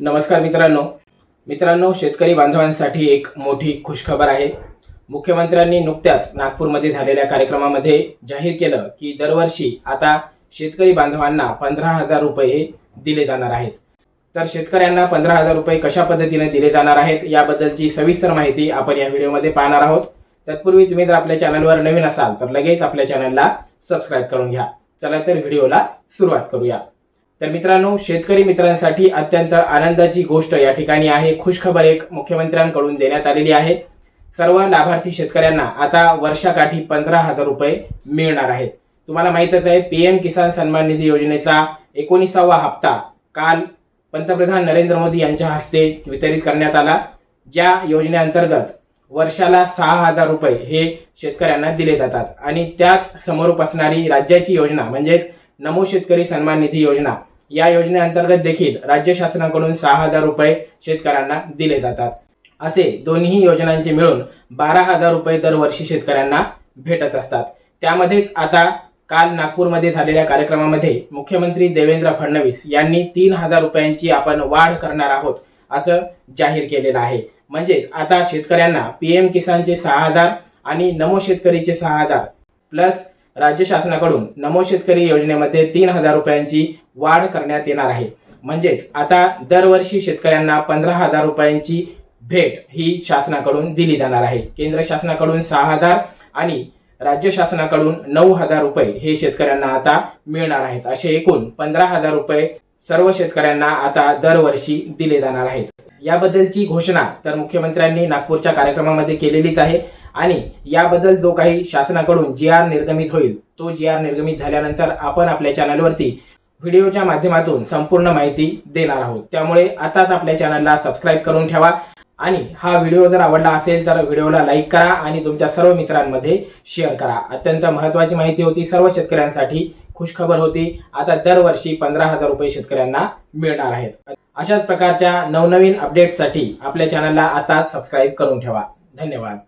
नमस्कार मित्रांनो. मित्रांनो शेतकरी बांधवांसाठी एक मोठी खुशखबर आहे. मुख्यमंत्र्यांनी नुकत्याच नागपूरमध्ये झालेल्या कार्यक्रमामध्ये जाहीर केलं की दरवर्षी आता शेतकरी बांधवांना पंधरा हजार रुपये दिले जाणार आहेत. तर शेतकऱ्यांना पंधरा हजार रुपये कशा पद्धतीने दिले जाणार आहेत याबद्दलची सविस्तर माहिती आपण या व्हिडिओमध्ये पाहणार आहोत. तत्पूर्वी तुम्ही जर आपल्या चॅनलवर नवीन असाल तर लगेच आपल्या चॅनलला सबस्क्राईब करून घ्या. चला तर व्हिडिओला सुरुवात करूया. तर मित्रांनो शेतकरी मित्रांसाठी अत्यंत आनंदाची गोष्ट या ठिकाणी आहे. खुशखबर एक मुख्यमंत्र्यांकडून देण्यात आलेली आहे. सर्व लाभार्थी शेतकऱ्यांना आता वर्षाकाठी पंधरा हजार रुपये मिळणार आहेत. तुम्हाला माहितच आहे पीएम किसान सन्मान निधी योजनेचा एकोणीसावा हप्ता काल पंतप्रधान नरेंद्र मोदी यांच्या हस्ते वितरित करण्यात आला. ज्या योजनेअंतर्गत वर्षाला सहा हजार रुपये हे शेतकऱ्यांना दिले जातात. आणि त्याच समोर असणारी राज्याची योजना म्हणजेच नमो शेतकरी सन्मान निधी योजना. या योजनेअंतर्गत देखील राज्य शासनाकडून सहा हजार रुपये शेतकऱ्यांना दिले जातात. असे दोन्ही योजनांचे मिळून बारा हजार रुपये दरवर्षी शेतकऱ्यांना भेटत असतात. त्यामध्येच आता काल नागपूरमध्ये झालेल्या कार्यक्रमामध्ये मुख्यमंत्री देवेंद्र फडणवीस यांनी तीन हजार रुपयांची आपण वाढ करणार आहोत असं जाहीर केलेलं आहे. म्हणजेच आता शेतकऱ्यांना पीएम किसानचे सहा हजार आणि नमो शेतकरीचे सहा हजार प्लस राज्य शासनाकडून नमो शेतकरी योजनेमध्ये तीन हजार रुपयांची वाढ करण्यात येणार आहे. म्हणजेच आता दरवर्षी शेतकऱ्यांना पंधरा हजार रुपयांची भेट ही शासनाकडून दिली जाणार आहे. केंद्र शासनाकडून सहा हजार आणि राज्य शासनाकडून नऊ हजार रुपये हे शेतकऱ्यांना आता मिळणार आहेत. असे एकूण पंधरा हजार रुपये सर्व शेतकऱ्यांना आता दरवर्षी दिले जाणार आहेत. याबद्दलची घोषणा तर मुख्यमंत्र्यांनी नागपूरच्या कार्यक्रमामध्ये केलेलीच आहे. आणि याबद्दल जो काही शासनाकडून जी आर निर्गमित होईल तो जी आर निर्गमित झाल्यानंतर आपण आपल्या चॅनलवरती व्हिडिओच्या माध्यमातून संपूर्ण माहिती देणार आहोत. त्यामुळे आताच आपल्या चॅनलला सबस्क्राईब करून ठेवा. आणि हा व्हिडिओ जर आवडला असेल तर व्हिडिओला लाईक करा आणि तुमच्या सर्व मित्रांमध्ये शेअर करा. अत्यंत महत्वाची माहिती होती सर्व शेतकऱ्यांसाठी खुशखबर होती. आता दरवर्षी पंधरा हजार रुपये शेतकऱ्यांना मिळणार आहेत. अशाच प्रकारच्या नवनवीन अपडेट्ससाठी आपल्या चॅनलला आता सबस्क्राईब करून ठेवा. धन्यवाद.